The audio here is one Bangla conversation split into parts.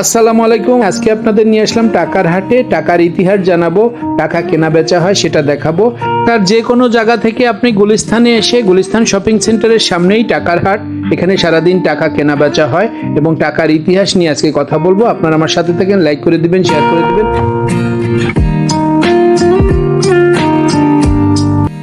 আসসালামু আলাইকুম, আজকে আপনাদের নিয়ে আসলাম টাকার হাটে টাকার ইতিহাস জানাব, টাকা কেনা বেচা হয় সেটা দেখাবো। তার যে কোনো জায়গা থেকে আপনি গুলিস্থানে এসে গুলিস্থান শপিং সেন্টারের সামনেই টাকার হাট, এখানে সারাদিন টাকা কেনা বেচা হয় এবং টাকার ইতিহাস নিয়ে আজকে কথা বলব। আপনারা আমার সাথে থাকেন, লাইক করে দিবেন শেয়ার করে দিবেন।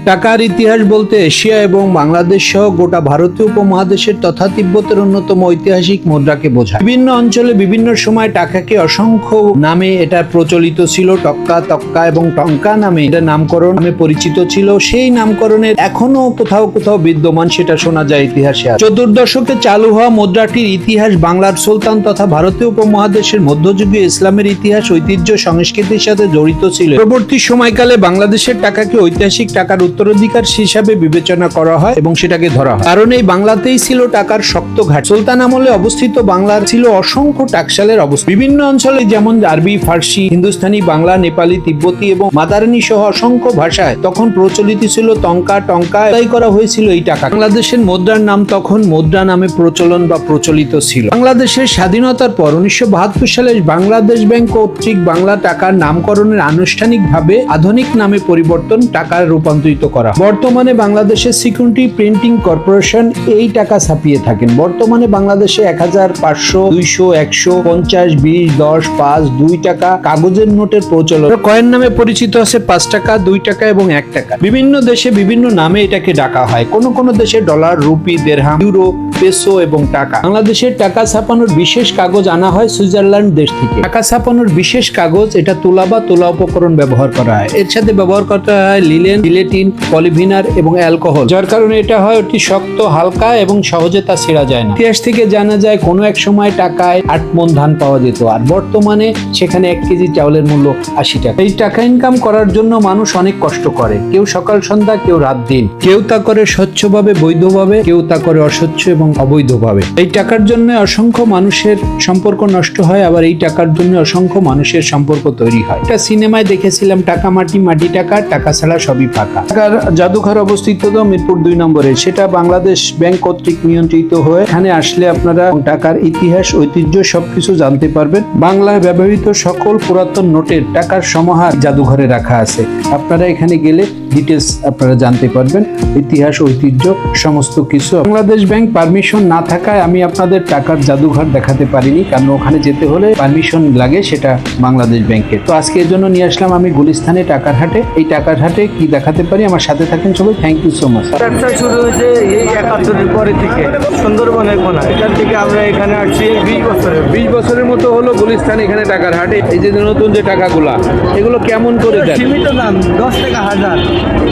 টাকার ইতিহাস বলতে এশিয়া এবং বাংলাদেশ সহ গোটা ভারতীয় উপমহাদেশের তথা তিব্বতের অন্যতম ঐতিহাসিক মুদ্রাকে বোঝায়। বিভিন্ন অঞ্চলে বিভিন্ন সময় টাকাকে অসংখ্য নামে এটা প্রচলিত ছিল, টক্কা, তক্কা এবং টঙ্কা নামে এটা নামকরণ নামে পরিচিত ছিল। সেই নামকরণের এখনও কোথাও কোথাও বিদ্যমান, সেটা শোনা যায় ইতিহাসে চতুর্দশকে চালু হওয়া মুদ্রাটির ইতিহাস বাংলার সুলতান তথা ভারতীয় উপমহাদেশের মধ্যযুগীয় ইসলামের ইতিহাস, ঐতিহ্য, সংস্কৃতির সাথে জড়িত ছিল। পরবর্তী সময়কালে বাংলাদেশের টাকাকে ঐতিহাসিক টাকার উত্তরাধিকার হিসাবে বিবেচনা করা হয় এবং সেটাকে ধরা হয়। কারণ এই বাংলাতেই ছিল টাকার শক্ত ঘাট সুলতান আমলে অবস্থিত বাংলার ছিল অসংখ্য টাকশালের অবস্থা। বিভিন্ন অঞ্চলে যেমন আরবি, ফার্সি, হিন্দুস্তানি, বাংলা, নেপালি, তিব্বতী এবং মাদারানি সহ অসংখ্য ভাষায় তখন প্রচলিত ছিল টঙ্কা টঙ্কা। তাই করা হয়েছিল এই টাকা। বাংলাদেশের মুদ্রার নাম তখন মুদ্রা নামে প্রচলন বা প্রচলিত ছিল। বাংলাদেশের স্বাধীনতার পর উনিশশো বাহাত্তর সালে বাংলাদেশ ব্যাংক কর্তৃক বাংলা টাকার নামকরণের আনুষ্ঠানিকভাবে আধুনিক নামে পরিবর্তন টাকার রূপান্তরিত করা। বর্তমানে বাংলাদেশের সিকিউরিটি প্রিন্টিং কর্পোরেশন এই টাকা ছাপিয়ে থাকেন। বর্তমানে বাংলাদেশে এক হাজার পাঁচশো, দুইশো, একশো, পঞ্চাশ, বিশ, দশ, পাঁচ, দুই টাকা কাগজের নোটের প্রচলন। কয়েন নামে পরিচিত আছে পাঁচ টাকা, দুই টাকা এবং এক টাকা। বিভিন্ন দেশে বিভিন্ন নামে এটাকে ডাকা হয়। কোন কোন দেশে ডলার, রুপি, দেড়হাম, ইউরো, পেসো এবং টাকা। বাংলাদেশের টাকা ছাপানোর বিশেষ কাগজ আনা হয় সুইজারল্যান্ড দেশ থেকে। টাকা ছাপানোর বিশেষ কাগজ এটা তুলা বা তুলা উপকরণ ব্যবহার করা হয়। এর সাথে ব্যবহার করতে হয় লিলেন জিলেটিন পলিভিনার এবং অ্যালকোহল, যার কারণে এটা হয় অতি শক্ত, হালকা এবং সহজে তা ছেঁড়া যায় না। ইতিহাস থেকে জানা যায়, কোনো এক সময় টাকায় আট মন ধান পাওয়া যেত, আর বর্তমানে সেখানে এক কেজি চাউলের মূল্য আশি টাকা। এই টাকা ইনকাম করার জন্য মানুষ অনেক কষ্ট করে। কেউ সকাল, সন্ধ্যা, কেউ রাত, দিন। কেউ তা করে স্বচ্ছভাবে, বৈধভাবে, কেউ তা করে অস্বচ্ছ এবং অবৈধভাবে। এই টাকার জন্য অসংখ্য মানুষের সম্পর্ক নষ্ট হয়, আবার এই টাকার জন্য অসংখ্য মানুষের সম্পর্ক তৈরি হয়। একটা সিনেমায় দেখেছিলাম, টাকা মাটি মাটি টাকা টাকা ছাড়া সবই ফাঁকা। টাকার জাদুঘর অবস্থিত মিরপুর দুই নম্বরে। সেটা বাংলাদেশ ব্যাংক কর্তৃক নিয়ন্ত্রিত হয়ে এখানে আসলে আপনারা টাকার ইতিহাস, ঐতিহ্য সবকিছু জানতে পারবেন। বাংলায় ব্যবহৃত সকল পুরাতন নোটের টাকার সমাহার জাদুঘরে রাখা আছে। আপনারা এখানে গেলে ডিটেলস আপনারা জানতে পারবেন। ইতিহাস, ঐতিহ্য, সমস্ত কিছু। বাংলাদেশ ব্যাংক পারমিশন না থাকায় আমি আপনাদের টাকার জাদুঘর দেখাতে পারিনি, কারণ ওখানে যেতে হলে পারমিশন লাগে, সেটা বাংলাদেশ ব্যাংকের। তো আজকে এর জন্য নিয়ে আসলাম আমি গুলিস্তানে টাকার হাটে। এই টাকার হাটে কি দেখাতে পারি? আমার সাথে থাকেন সবাই থ্যাংক ইউ সো মাচ ব্যবসা শুরু হয়েছে এই একাত্তরের পরে থেকে সুন্দরবনের কোনা এখান থেকে আমরা এখানে আসছি এই বিশ বছরের। বিশ বছরের মতো হলো গুলিস্তান এখানে টাকার হাটে। এই যে নতুন যে টাকাগুলা এগুলো কেমন করে দেন? সীমিত দাম দশ টাকা হাজার।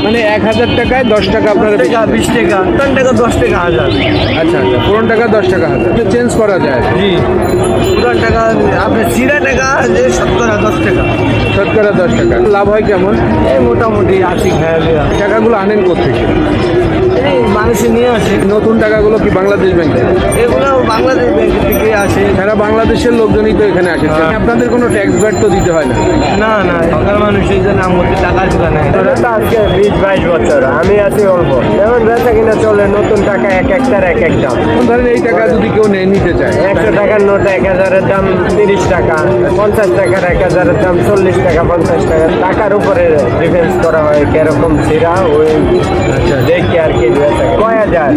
মানে এক হাজার টাকায় দশ টাকা আপনারা টাকা বিশ টাকা পঞ্চান্ন টাকা দশ টাকা হাজার। আচ্ছা আচ্ছা পুরোন টাকা দশ টাকা হাজার। চেঞ্জ করা যায়। জি পুরান টাকা আপনি চিরা টাকা যে শতকরা দশ টাকা। শতকরা দশ টাকা। লাভ হয় কেমন? এই মোটামুটি আশি খায়া টাকাগুলো আনেন কোথেকে এই মানুষে নিয়ে আসে। নতুন টাকাগুলো কি বাংলাদেশ ব্যাংকে? এগুলো বাংলাদেশ ব্যাংক থেকে আসে সারা বাংলাদেশের লোকজনই তো এখানে আসে। হ্যাঁ। আপনাদের কোনো ট্যাক্স ব্যাট তো দিতে হয় না? না না সকাল মানুষ এই জন্য আমার টাকা চুকা নেয় আজকে বিশ বাইশ বছর আমি আছি অল্প। যেমন বেচা কিনা চলে নতুন টাকা এক একটার এক এক দাম। ধরেন এই টাকা যদি কেউ নেয় নিতে চায়। একশো টাকার নোট এক হাজারের দাম তিরিশ টাকা পঞ্চাশ টাকার এক হাজারের দাম চল্লিশ টাকা পঞ্চাশ টাকা টাকার উপরে ডিফেন্স করা হয় কীরকম ছিরা ওই দেখি আর কি। কয় হাজার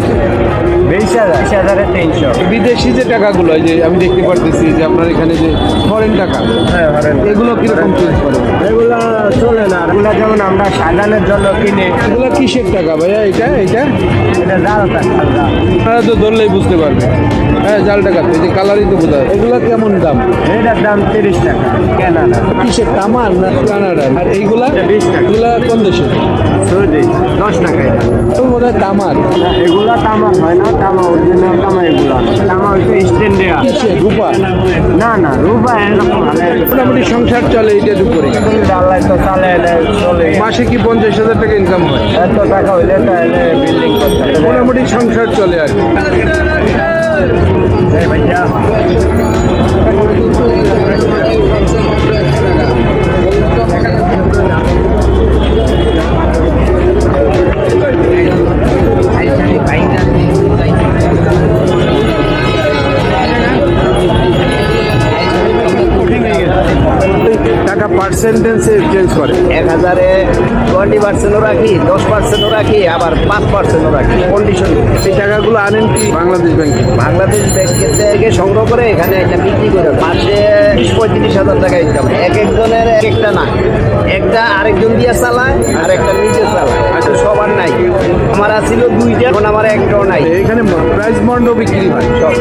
বিশ হাজার বিশ হাজারের তিনশো। বিদেশি যে টাকাগুলো এই যে আমি দেখতে পারতেছি যে আপনার এখানে যে ফরেন টাকা হ্যাঁ এগুলো কীরকম চেঞ্জ করে? এগুলো চলে না এগুলো যেমন আমরা সাজানোর জন্য কিনে এগুলো কিসের টাকা ভাইয়া এটা এটা? এটা জাল টাকা আপনারা তো ধরলেই বুঝতে পারবেন। হ্যাঁ জাল টাকা এই যে কালারই তো বোঝা। এগুলো কেমন দাম? এটার দাম তিরিশ টাকা কেনা না কিসের তামার না কানাডার? আর এইগুলা? এটা 20 টাকা। এগুলা কোন দেশে এটা বোধ তামার। এগুলা তামা হয় না তামা অরিজিনাল তামা এগুলা তামা হচ্ছে স্ট্যান্ডার্ড রূপা? না না রূপা এরকম মোটামুটি সংসার চলে এইটার উপরে আল্লাহ তো চালে চলে। মাসে কি পঞ্চাশ হাজার টাকা ইনকাম হয়? এত টাকা হইলে তাহলে বিল্ডিং মোটামুটি সংসার চলে আর কি। ভাইয়া পার্সেন্টেন্সে চেঞ্জ করে। এক হাজারে টোয়েন্টি পার্সেন্টও রাখি দশ পার্সেন্টও রাখি আবার পাঁচ পার্সেন্টও রাখি কন্ডিশন এই টাকাগুলো আনেন কি? বাংলাদেশ ব্যাংকে বাংলাদেশ ব্যাংক থেকে সংগ্রহ করে এখানে এটা বিক্রি করে মাসে বিশ পঁয়ত্রিশ হাজার টাকা ইনকাম এক একজনের এক একটা না। একটা আরেকজন দিয়ে চালায় আর একটা নিজে চালায়। আচ্ছা সবার নাই। আমার আছিল দুইটা এখন আমার একটাও নাই। এখানে প্রাইস বন্ডও বিক্রি হয়। সব।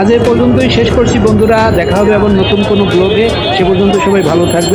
আজ এ পর্যন্তই শেষ করছি বন্ধুরা, দেখা হবে এবং নতুন কোনো ব্লগে সে পর্যন্ত সবাই ভালো থাকবেন।